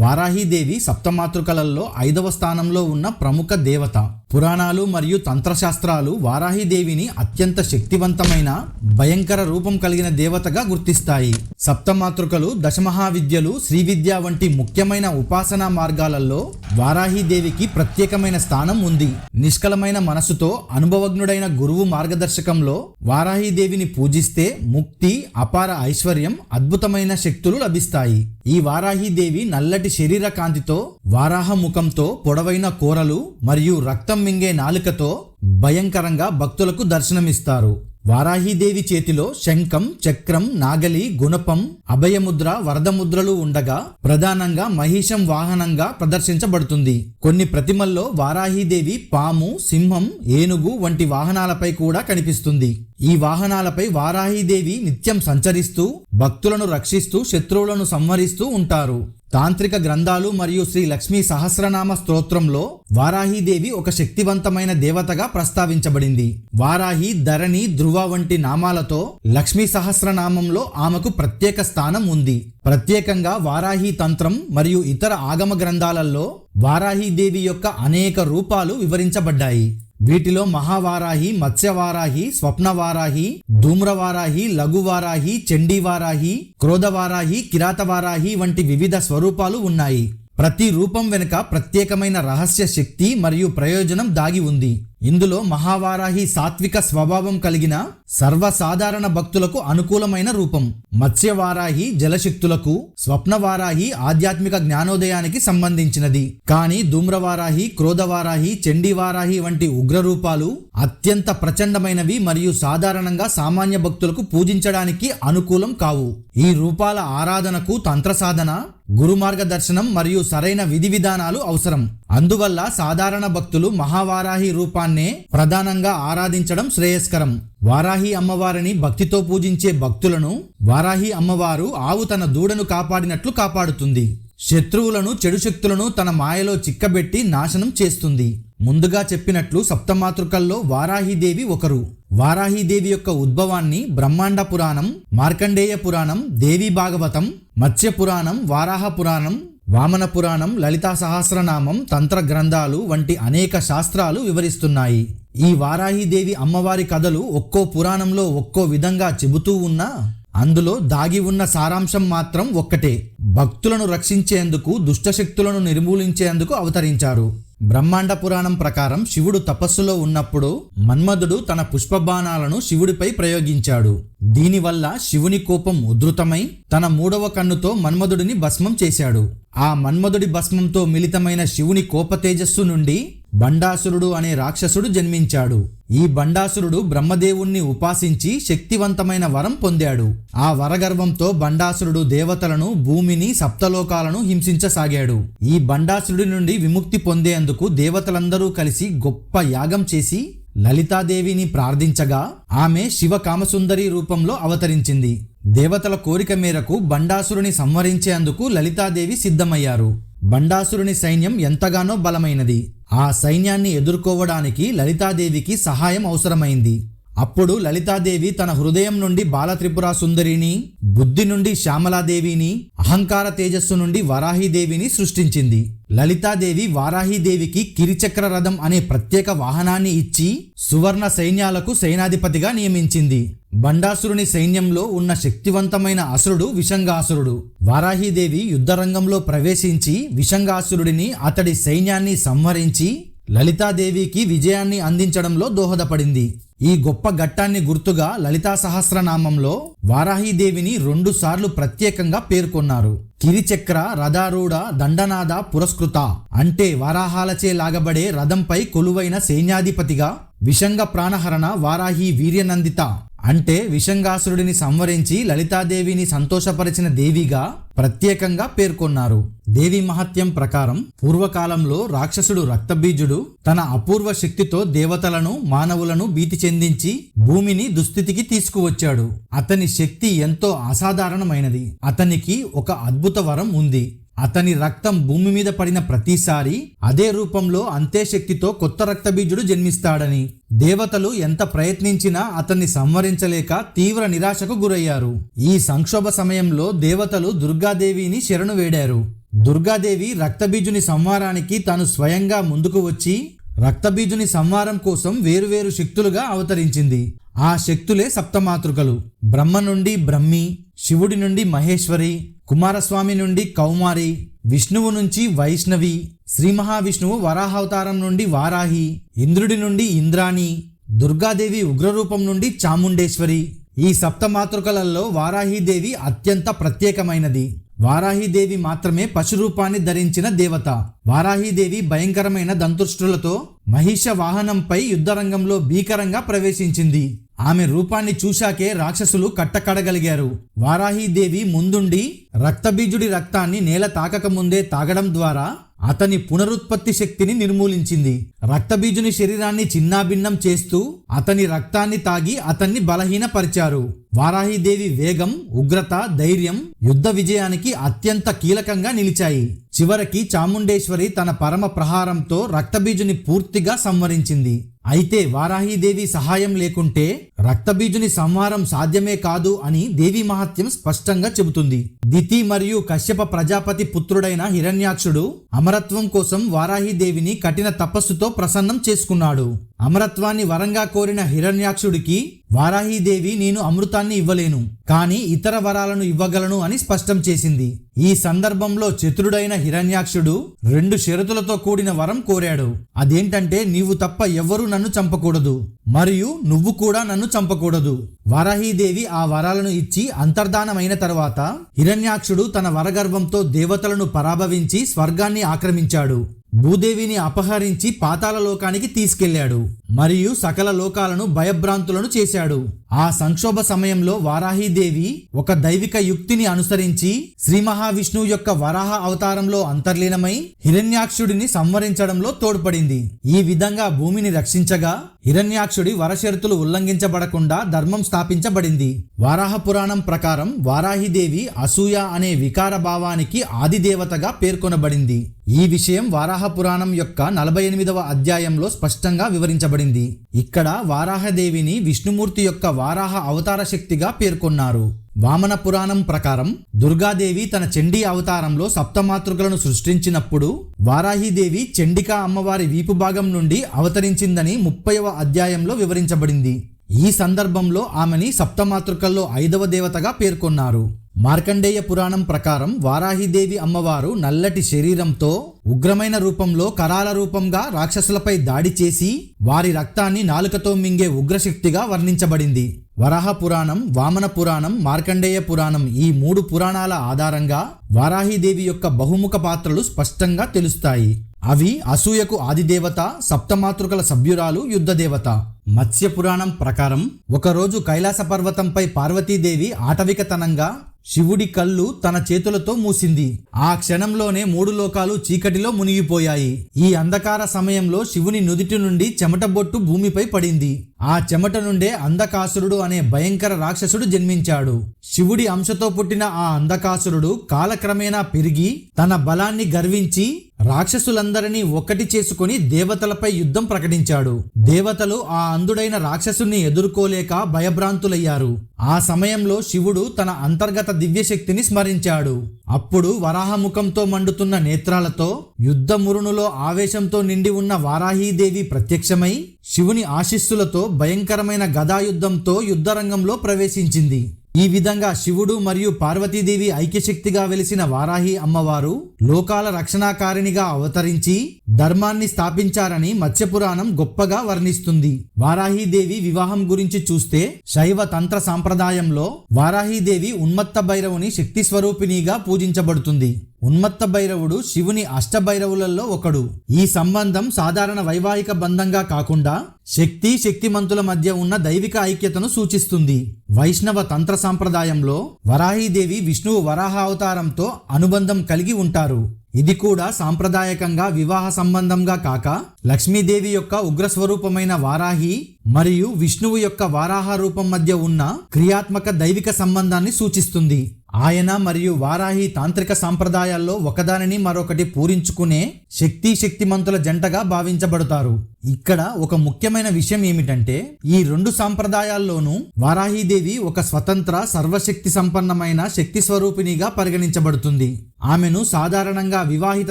వారాహీదేవి సప్తమాతృకలలో ఐదవ స్థానంలో ఉన్న ప్రముఖ దేవత. పురాణాలు మరియు తంత్రశాస్త్రాలు వారాహిదేవిని అత్యంత శక్తివంతమైన భయంకర రూపం కలిగిన దేవతగా గుర్తిస్తాయి. సప్తమాతృకలు దశమహావిద్యలు శ్రీవిద్య వంటి ముఖ్యమైన ఉపాసనా మార్గాలలో వారాహిదేవికి ప్రత్యేకమైన స్థానం ఉంది. నిష్కలమైన మనసుతో అనుభవజ్ఞుడైన గురువు మార్గదర్శకంలో వారాహిదేవిని పూజిస్తే ముక్తి అపార ఐశ్వర్యం అద్భుతమైన శక్తులు లభిస్తాయి. ఈ వారాహిదేవి నల్లటి శరీర కాంతితో వారాహ ముఖంతో పొడవైన కూరలు మరియు రక్తం మింగే నాలుకతో భయంకరంగా భక్తులకు దర్శనమిస్తారు. వారాహీదేవి చేతిలో శంఖం చక్రం నాగలి గుణపం అభయముద్ర వరదముద్రలు ఉండగా ప్రధానంగా మహిషం వాహనంగా ప్రదర్శించబడుతుంది. కొన్ని ప్రతిమల్లో వారాహీదేవి పాము సింహం ఏనుగు వంటి వాహనాలపై కూడా కనిపిస్తుంది. ఈ వాహనాలపై వారాహీదేవి నిత్యం సంచరిస్తూ భక్తులను రక్షిస్తూ శత్రువులను సంహరిస్తూ ఉంటారు. తాంత్రిక గ్రంథాలు మరియు శ్రీ లక్ష్మీ సహస్రనామ స్తోత్రంలో వారాహీదేవి ఒక శక్తివంతమైన దేవతగా ప్రస్తావించబడింది. వారాహి ధరణి ధ్రువ వంటి నామాలతో లక్ష్మీ సహస్రనామంలో ఆమెకు ప్రత్యేక స్థానం ఉంది. ప్రత్యేకంగా వారాహి తంత్రం మరియు ఇతర ఆగమ గ్రంథాలలో వారాహీదేవి యొక్క అనేక రూపాలు వివరించబడ్డాయి. వీటిలో మహావారాహి మత్స్యవారాహి స్వప్నవారాహి ధూమ్రవారాహి లఘువారాహి చండీవారాహి క్రోధవారాహి కిరాతవారాహి వంటి వివిధ స్వరూపాలు ఉన్నాయి. ప్రతి రూపం వెనుక ప్రత్యేకమైన రహస్య శక్తి మరియు ప్రయోజనం దాగి ఉంది. ఇందులో మహావారాహి సాత్విక స్వభావం కలిగిన సర్వసాధారణ భక్తులకు అనుకూలమైన రూపం. మత్స్యవారాహి జలశక్తులకు స్వప్నవారాహి ఆధ్యాత్మిక జ్ఞానోదయానికి సంబంధించినది. కానీ ధూమ్రవారాహి క్రోధవారాహి చండీవారాహి వంటి ఉగ్ర రూపాలు అత్యంత ప్రచండమైనవి మరియు సాధారణంగా సామాన్య భక్తులకు పూజించడానికి అనుకూలం కావు. ఈ రూపాల ఆరాధనకు తంత్ర సాధన గురు మార్గదర్శనం మరియు సరైన విధి విధానాలు అవసరం. అందువల్ల సాధారణ భక్తులు మహావారాహి రూపాన్నే ప్రధానంగా ఆరాధించడం శ్రేయస్కరం. వారాహి అమ్మవారిని భక్తితో పూజించే భక్తులను వారాహి అమ్మవారు ఆవు తన దూడను కాపాడినట్లు కాపాడుతుంది. శత్రువులను చెడు శక్తులను తన మాయలో చిక్కబెట్టి నాశనం చేస్తుంది. ముందుగా చెప్పినట్లు సప్తమాతృకల్లో వారాహిదేవి ఒకరు. వారాహిదేవి యొక్క ఉద్భవాన్ని బ్రహ్మాండ పురాణం మార్కండేయ పురాణం దేవి భాగవతం మత్స్య పురాణం వారాహ పురాణం వామన పురాణం లలితా సహస్రనామం తంత్ర గ్రంథాలు వంటి అనేక శాస్త్రాలు వివరిస్తున్నాయి. ఈ వారాహిదేవి అమ్మవారి కథలు ఒక్కో పురాణంలో ఒక్కో విధంగా చెబుతూ ఉన్నా అందులో దాగి ఉన్న సారాంశం మాత్రం ఒక్కటే. భక్తులను రక్షించేందుకు దుష్టశక్తులను నిర్మూలించేందుకు అవతరించారు. బ్రహ్మాండ పురాణం ప్రకారం శివుడు తపస్సులో ఉన్నప్పుడు మన్మధుడు తన పుష్పబాణాలను శివుడిపై ప్రయోగించాడు. దీనివల్ల శివుని కోపం ఉధృతమై తన మూడవ కన్నుతో మన్మధుడిని భస్మం చేశాడు. ఆ మన్మధుడి భస్మంతో మిళితమైన శివుని కోపతేజస్సు నుండి బండాసురుడు అనే రాక్షసుడు జన్మించాడు. ఈ బండాసురుడు బ్రహ్మదేవుణ్ణి ఉపాసించి శక్తివంతమైన వరం పొందాడు. ఆ వరగర్వంతో బండాసురుడు దేవతలను భూమిని సప్తలోకాలను హింసించసాగాడు. ఈ బండాసురుడి నుండి విముక్తి పొందేందుకు దేవతలందరూ కలిసి గొప్ప యాగం చేసి లలితాదేవిని ప్రార్థించగా ఆమె శివ కామసుందరి రూపంలో అవతరించింది. దేవతల కోరిక మేరకు బండాసురుని సంహరించేందుకు లలితాదేవి సిద్ధమయ్యారు. బండాసురుని సైన్యం ఎంతగానో బలమైనది. ఆ సైన్యాన్ని ఎదుర్కోవడానికి లలితాదేవికి సహాయం అవసరమైంది. అప్పుడు లలితాదేవి తన హృదయం నుండి బాలత్రిపుర సుందరిని బుద్ధి నుండి శ్యామలాదేవిని అహంకార తేజస్సు నుండి వరాహీదేవిని సృష్టించింది. లలితాదేవి వారాహీదేవికి కిరిచక్ర రథం అనే ప్రత్యేక వాహనాన్ని ఇచ్చి సువర్ణ సైన్యాలకు సేనాధిపతిగా నియమించింది. బండాసురుని సైన్యంలో ఉన్న శక్తివంతమైన అసురుడు విషంగాసురుడు. వారాహీదేవి యుద్ధరంగంలో ప్రవేశించి విషంగాసురుడిని అతడి సైన్యాన్ని సంహరించి లలితాదేవికి విజయాన్ని అందించడంలో దోహదపడింది. ఈ గొప్ప ఘట్టాన్ని గుర్తుగా లలితా సహస్రనామంలో వారాహీదేవిని రెండు సార్లు ప్రత్యేకంగా పేర్కొన్నారు. కిరిచక్ర రథారూఢ దండనాద పురస్కృత అంటే వారాహాలచే లాగబడే రథంపై కొలువైన సైన్యాధిపతిగా విషంగ ప్రాణహరణ వారాహి వీర్యనందిత అంటే విషంగాసురుడిని సంవరించి లలితాదేవిని సంతోషపరిచిన దేవిగా ప్రత్యేకంగా పేర్కొన్నారు. దేవి మహత్యం ప్రకారం పూర్వకాలంలో రాక్షసుడు రక్తబీజుడు తన అపూర్వ శక్తితో దేవతలను మానవులను భీతి చెందించి భూమిని దుస్థితికి తీసుకువచ్చాడు. అతని శక్తి ఎంతో అసాధారణమైనది. అతనికి ఒక అద్భుత వరం ఉంది. అతని రక్తం భూమి మీద పడిన ప్రతిసారి అదే రూపంలో అంతే శక్తితో కొత్త రక్తబీజుడు జన్మిస్తాడని. దేవతలు ఎంత ప్రయత్నించినా అతన్ని సంవరించలేక తీవ్ర నిరాశకు గురయ్యారు. ఈ సంక్షోభ సమయంలో దేవతలు దుర్గాదేవిని శరణు వేడారు. దుర్గాదేవి రక్తబీజుని సంహారానికి తాను స్వయంగా ముందుకు వచ్చి రక్తబీజుని సంహారం కోసం వేరువేరు శక్తులుగా అవతరించింది. ఆ శక్తులే సప్తమాతృకలు. బ్రహ్మ నుండి బ్రహ్మి శివుడి నుండి మహేశ్వరి కుమారస్వామి నుండి కౌమారి విష్ణువు నుంచి వైష్ణవి శ్రీ మహావిష్ణువు వరాహావతారం నుండి వారాహి ఇంద్రుడి నుండి ఇంద్రాణి దుర్గాదేవి ఉగ్రరూపం నుండి చాముండేశ్వరి. ఈ సప్తమాతృకలలో వారాహీదేవి అత్యంత ప్రత్యేకమైనది. వారాహీదేవి మాత్రమే పశురూపాన్ని ధరించిన దేవత. వారాహీదేవి భయంకరమైన దంతుష్టులతో మహిష వాహనంపై యుద్ధరంగంలో భీకరంగా ప్రవేశించింది. ఆమె రూపాన్ని చూశాకే రాక్షసులు కట్టకడగలిగారు. వారాహీదేవి ముందుండి రక్తబీజుడి రక్తాన్ని నేల తాకకముందే తాగడం ద్వారా అతని పునరుత్పత్తి శక్తిని నిర్మూలించింది. రక్తబీజుని శరీరాన్ని చిన్నాభిన్నం చేస్తూ అతని రక్తాన్ని తాగి అతన్ని బలహీనపరిచారు. వారాహిదేవి వేగం ఉగ్రత ధైర్యం యుద్ధ విజయానికి అత్యంత కీలకంగా నిలిచాయి. చివరికి చాముండేశ్వరి తన పరమ ప్రహారంతో రక్తబీజుని పూర్తిగా సంవరించింది. అయితే వారాహిదేవి సహాయం లేకుంటే రక్తబీజుని సంహారం సాధ్యమే కాదు అని దేవి మహత్యం స్పష్టంగా చెబుతుంది. దితి మరియు కశ్యప ప్రజాపతి పుత్రుడైన హిరణ్యాక్షుడు అమరత్వం కోసం వారాహిదేవిని కఠిన తపస్సుతో ప్రసన్నం చేసుకున్నాడు. అమరత్వాన్ని వరంగా కోరిన హిరణ్యాక్షుడికి వారాహీదేవి నేను అమృతాన్ని ఇవ్వలేను. కానీ ఇతర వరాలను ఇవ్వగలను అని స్పష్టం చేసింది. ఈ సందర్భంలో చతురుడైన హిరణ్యాక్షుడు రెండు షరతులతో కూడిన వరం కోరాడు. అదేంటంటే నీవు తప్ప ఎవ్వరూ నన్ను చంపకూడదు. మరియు నువ్వు కూడా నన్ను చంపకూడదు. వారాహీదేవి ఆ వరాలను ఇచ్చి అంతర్ధానమైన తర్వాత హిరణ్యాక్షుడు తన వరగర్భంతో దేవతలను పరాభవించి స్వర్గాన్ని ఆక్రమించాడు. భూదేవిని అపహరించి పాతాల లోకానికి తీసుకెళ్ళాడు. మరియు సకల లోకాలను భయభ్రాంతులను చేశాడు. ఆ సంక్షోభ సమయంలో వారాహీదేవి ఒక దైవిక యుక్తిని అనుసరించి శ్రీ మహావిష్ణువు యొక్క వరాహ అవతారంలో అంతర్లీనమై హిరణ్యాక్షుడిని సంవరించడంలో తోడ్పడింది. ఈ విధంగా భూమిని రక్షించగా హిరణ్యాక్షుడి వరషరతులు ఉల్లంఘించబడకుండా ధర్మం స్థాపించబడింది. వారాహ పురాణం ప్రకారం వారాహిదేవి అసూయ అనే వికార భావానికి ఆదిదేవతగా పేర్కొనబడింది. ఈ విషయం వారాహ పురాణం యొక్క నలభై ఎనిమిదవ అధ్యాయంలో స్పష్టంగా వివరించబడింది. ఇక్కడ వారాహదేవిని విష్ణుమూర్తి యొక్క వారాహ అవతార శక్తిగా పేర్కొన్నారు. వామన పురాణం ప్రకారం దుర్గాదేవి తన చండీ అవతారంలో సప్తమాతృకలను సృష్టించినప్పుడు వారాహిదేవి చండికా అమ్మవారి వీపు భాగం నుండి అవతరించిందని ముప్పైవ అధ్యాయంలో వివరించబడింది. ఈ సందర్భంలో ఆమెని సప్తమాతృకల్లో ఐదవ దేవతగా పేర్కొన్నారు. మార్కండేయ పురాణం ప్రకారం వారాహిదేవి అమ్మవారు నల్లటి శరీరంతో ఉగ్రమైన రూపంలో కరాల రూపంగా రాక్షసులపై దాడి చేసి వారి రక్తాన్ని నాలుకతో మింగే ఉగ్రశక్తిగా వర్ణించబడింది. వరాహ పురాణం వామన పురాణం మార్కండేయ పురాణం ఈ మూడు పురాణాల ఆధారంగా వారాహిదేవి యొక్క బహుముఖ పాత్రలు స్పష్టంగా తెలుస్తాయి. అవి అసూయకు ఆదిదేవత సప్తమాతృకల సభ్యురాలు యుద్ధదేవత. మత్స్య పురాణం ప్రకారం ఒకరోజు కైలాస పర్వతంపై పార్వతీదేవి ఆటవికతనంగా శివుడి కళ్ళు తన చేతులతో మూసింది. ఆ క్షణంలోనే మూడు లోకాలు చీకటిలో మునిగిపోయాయి. ఈ అంధకార సమయంలో శివుని నుదిటి నుండి చెమట బొట్టు భూమిపై పడింది. ఆ చెమట నుండే అంధకాసురుడు అనే భయంకర రాక్షసుడు జన్మించాడు. శివుడి అంశతో పుట్టిన ఆ అంధకాసురుడు కాలక్రమేణా పెరిగి తన బలాన్ని గర్వించి రాక్షసులందరినీ ఒక్కటి చేసుకుని దేవతలపై యుద్ధం ప్రకటించాడు. దేవతలు ఆ అంధుడైన రాక్షసుని ఎదుర్కోలేక భయభ్రాంతులయ్యారు. ఆ సమయంలో శివుడు తన అంతర్గత దివ్యశక్తిని స్మరించాడు. అప్పుడు వరాహముఖంతో మండుతున్న నేత్రాలతో యుద్ధమురునులో ఆవేశంతో నిండి ఉన్న వారాహీదేవి ప్రత్యక్షమై శివుని ఆశీస్సులతో భయంకరమైన గదాయుద్ధంతో యుద్ధరంగంలో ప్రవేశించింది. ఈ విధంగా శివుడు మరియు పార్వతీదేవి ఐక్యశక్తిగా వెలిసిన వారాహి అమ్మవారు లోకాల రక్షణాకారిణిగా అవతరించి ధర్మాన్ని స్థాపించారని మత్స్యపురాణం గొప్పగా వర్ణిస్తుంది. వారాహీదేవి వివాహం గురించి చూస్తే శైవ తంత్ర సాంప్రదాయంలో వారాహీదేవి ఉన్మత్త భైరవుని శక్తి స్వరూపిణిగా పూజించబడుతుంది. ఉన్మత్త భైరవుడు శివుని అష్టభైరవులలో ఒకడు. ఈ సంబంధం సాధారణ వైవాహిక బంధంగా కాకుండా శక్తి శక్తిమంతుల మధ్య ఉన్న దైవిక ఐక్యతను సూచిస్తుంది. వైష్ణవ తంత్ర సాంప్రదాయంలో వరాహీదేవి విష్ణువు వరాహ అవతారంతో అనుబంధం కలిగి ఉంటారు. ఇది కూడా సాంప్రదాయకంగా వివాహ సంబంధంగా కాక లక్ష్మీదేవి యొక్క ఉగ్రస్వరూపమైన వారాహి మరియు విష్ణువు యొక్క వారాహ రూపం మధ్య ఉన్న క్రియాత్మక దైవిక సంబంధాన్ని సూచిస్తుంది. ఆయన మరియు వారాహి తాంత్రిక సాంప్రదాయాల్లో ఒకదానిని మరొకటి పూరించుకునే శక్తి శక్తిమంతుల జంటగా భావించబడతారు. ఇక్కడ ఒక ముఖ్యమైన విషయం ఏమిటంటే ఈ రెండు సాంప్రదాయాల్లోనూ వారాహీదేవి ఒక స్వతంత్ర సర్వశక్తి సంపన్నమైన శక్తి స్వరూపిణిగా పరిగణించబడుతుంది. ఆమెను సాధారణంగా వివాహిత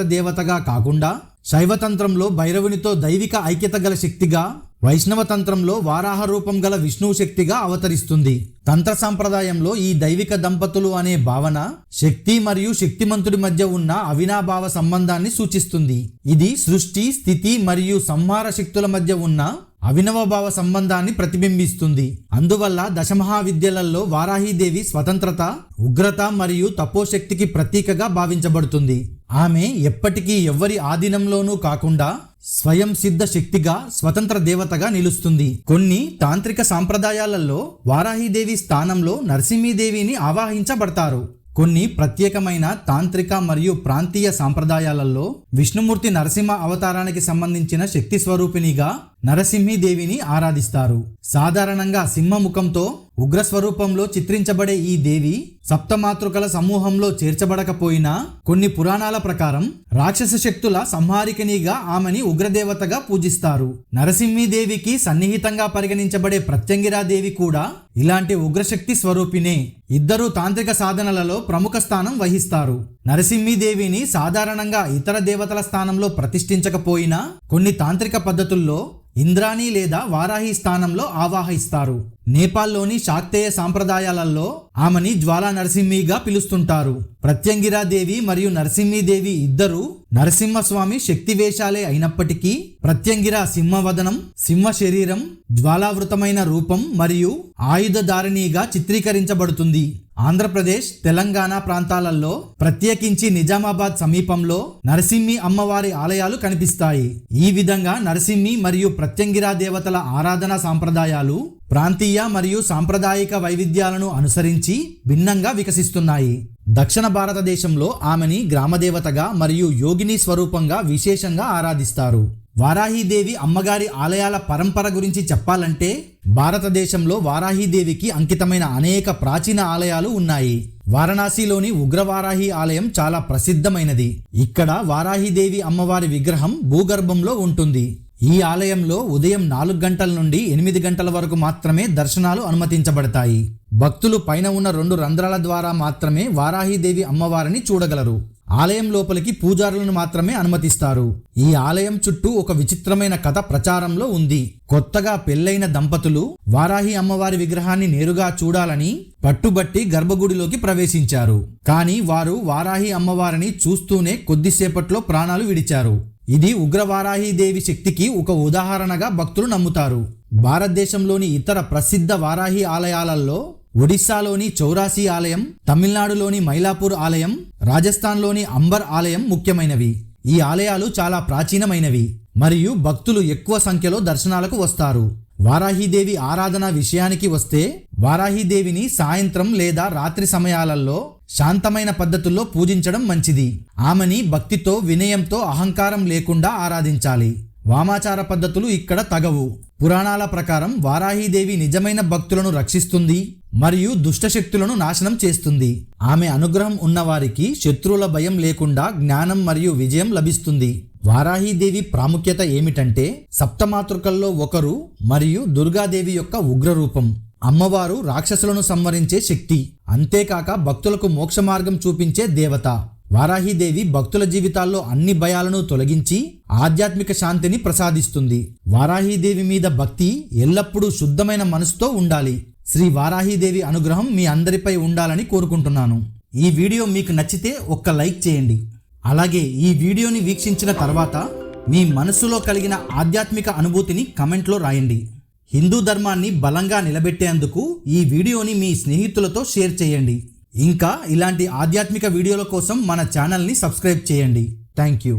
దేవతగా కాకుండా శైవతంత్రంలో భైరవునితో దైవిక ఐక్యత గల శక్తిగా వైష్ణవ తంత్రంలో వారాహ రూపం గల విష్ణువు శక్తిగా అవతరిస్తుంది. తంత్ర సాంప్రదాయంలో ఈ దైవిక దంపతులు అనే భావన శక్తి మరియు శక్తిమంతుడి మధ్య ఉన్న అవినాభావ సంబంధాన్ని సూచిస్తుంది. ఇది సృష్టి స్థితి మరియు సంహార శక్తుల మధ్య ఉన్న అవినవభావ సంబంధాన్ని ప్రతిబింబిస్తుంది. అందువల్ల దశమహావిద్యలలో వారాహీదేవి స్వతంత్రత ఉగ్రత మరియు తపోశక్తికి ప్రతీకగా భావించబడుతుంది. ఆమె ఎప్పటికీ ఎవ్వరి ఆధీనంలోనూ కాకుండా స్వయం సిద్ధ శక్తిగా స్వతంత్ర దేవతగా నిలుస్తుంది. కొన్ని తాంత్రిక సాంప్రదాయాలలో వారాహీదేవి స్థానంలో నరసింహీదేవిని ఆవాహించబడతారు. కొన్ని ప్రత్యేకమైన తాంత్రిక మరియు ప్రాంతీయ సాంప్రదాయాలలో విష్ణుమూర్తి నరసింహ అవతారానికి సంబంధించిన శక్తి స్వరూపిణిగా నరసింహీదేవిని ఆరాధిస్తారు. సాధారణంగా సింహముఖంతో ఉగ్రస్వరూపంలో చిత్రించబడే ఈ దేవి సప్తమాతృకల సమూహంలో చేర్చబడకపోయినా కొన్ని పురాణాల ప్రకారం రాక్షస శక్తుల సంహారికనిగా ఆమెని ఉగ్రదేవతగా పూజిస్తారు. నరసింహీదేవికి సన్నిహితంగా పరిగణించబడే ప్రత్యంగిరాదేవి కూడా ఇలాంటి ఉగ్రశక్తి స్వరూపినే ఇద్దరు తాంత్రిక సాధనలలో ప్రముఖ స్థానం వహిస్తారు. నరసింహీదేవిని సాధారణంగా ఇతర దేవతల స్థానంలో ప్రతిష్ఠించకపోయినా కొన్ని తాంత్రిక పద్ధతుల్లో ఇంద్రాణి లేదా వారాహి స్థానంలో ఆవాహిస్తారు. నేపాల్లోని శాక్తేయ సాంప్రదాయాలలో ఆమెని జ్వాలా నరసింహిగా పిలుస్తుంటారు. ప్రత్యంగిరాదేవి మరియు నరసింహీదేవి ఇద్దరు నరసింహస్వామి శక్తి వేషాలే అయినప్పటికీ ప్రత్యంగిర సింహవదనం సింహ శరీరం జ్వాలావృతమైన రూపం మరియు ఆయుధధారిణిగా చిత్రీకరించబడుతుంది. ఆంధ్రప్రదేశ్ తెలంగాణ ప్రాంతాలలో ప్రత్యేకించి నిజామాబాద్ సమీపంలో నరసింహి అమ్మవారి ఆలయాలు కనిపిస్తాయి. ఈ విధంగా నరసింహి మరియు ప్రత్యంగిరా దేవతల ఆరాధనా సాంప్రదాయాలు ప్రాంతీయ మరియు సాంప్రదాయిక వైవిధ్యాలను అనుసరించి భిన్నంగా వికసిస్తున్నాయి. దక్షిణ భారతదేశంలో ఆమెని గ్రామదేవతగా మరియు యోగిని స్వరూపంగా విశేషంగా ఆరాధిస్తారు. వారాహీదేవి అమ్మగారి ఆలయాల పరంపర గురించి చెప్పాలంటే భారతదేశంలో వారాహీదేవికి అంకితమైన అనేక ప్రాచీన ఆలయాలు ఉన్నాయి. వారణాసిలోని ఉగ్రవారాహి ఆలయం చాలా ప్రసిద్ధమైనది. ఇక్కడ వారాహీదేవి అమ్మవారి విగ్రహం భూగర్భంలో ఉంటుంది. ఈ ఆలయంలో ఉదయం నాలుగు గంటల నుండి ఎనిమిది గంటల వరకు మాత్రమే దర్శనాలు అనుమతించబడతాయి. భక్తులు పైన ఉన్న రెండు రంధ్రాల ద్వారా మాత్రమే వారాహీదేవి అమ్మవారిని చూడగలరు. ఆలయం లోపలికి పూజారులను మాత్రమే అనుమతిస్తారు. ఈ ఆలయం చుట్టూ ఒక విచిత్రమైన కథ ప్రచారంలో ఉంది. కొత్తగా పెళ్ళైన దంపతులు వారాహి అమ్మవారి విగ్రహాన్ని నేరుగా చూడాలని పట్టుబట్టి గర్భగుడిలోకి ప్రవేశించారు. కానీ వారు వారాహి అమ్మవారిని చూస్తూనే కొద్దిసేపట్లో ప్రాణాలు విడిచారు. ఇది ఉగ్రవారాహీదేవి శక్తికి ఒక ఉదాహరణగా భక్తులు నమ్ముతారు. భారతదేశంలోని ఇతర ప్రసిద్ధ వారాహి ఆలయాలలో ఒడిశాలోని చౌరాసి ఆలయం తమిళనాడులోని మైలాపూర్ ఆలయం రాజస్థాన్లోని అంబర్ ఆలయం ముఖ్యమైనవి. ఈ ఆలయాలు చాలా ప్రాచీనమైనవి మరియు భక్తులు ఎక్కువ సంఖ్యలో దర్శనాలకు వస్తారు. వారాహీదేవి ఆరాధన విషయానికి వస్తే వారాహిదేవిని సాయంత్రం లేదా రాత్రి సమయాలలో శాంతమైన పద్ధతుల్లో పూజించడం మంచిది. ఆమెని భక్తితో వినయంతో అహంకారం లేకుండా ఆరాధించాలి. వామాచార పద్ధతులు ఇక్కడ తగవు. పురాణాల ప్రకారం వారాహీదేవి నిజమైన భక్తులను రక్షిస్తుంది మరియు దుష్టశక్తులను నాశనం చేస్తుంది. ఆమె అనుగ్రహం ఉన్నవారికి శత్రువుల భయం లేకుండా జ్ఞానం మరియు విజయం లభిస్తుంది. వారాహీదేవి ప్రాముఖ్యత ఏమిటంటే సప్తమాతృకల్లో ఒకరు మరియు దుర్గాదేవి యొక్క ఉగ్రరూపం. అమ్మవారు రాక్షసులను సంవరించే శక్తి. అంతేకాక భక్తులకు మోక్ష మార్గం చూపించే దేవత. వారాహీదేవి భక్తుల జీవితాల్లో అన్ని భయాలను తొలగించి ఆధ్యాత్మిక శాంతిని ప్రసాదిస్తుంది. వారాహీదేవి మీద భక్తి ఎల్లప్పుడూ శుద్ధమైన మనసుతో ఉండాలి. శ్రీ వారాహీదేవి అనుగ్రహం మీ అందరిపై ఉండాలని కోరుకుంటున్నాను. ఈ వీడియో మీకు నచ్చితే ఒక్క లైక్ చేయండి. అలాగే ఈ వీడియోని వీక్షించిన తర్వాత మీ మనసులో కలిగిన ఆధ్యాత్మిక అనుభూతిని కమెంట్లో రాయండి. హిందూ ధర్మాన్ని బలంగా నిలబెట్టేందుకు ఈ వీడియోని మీ స్నేహితులతో షేర్ చేయండి. ఇంకా ఇలాంటి ఆధ్యాత్మిక వీడియోల కోసం మన ఛానల్ని సబ్స్క్రైబ్ చేయండి. Thank you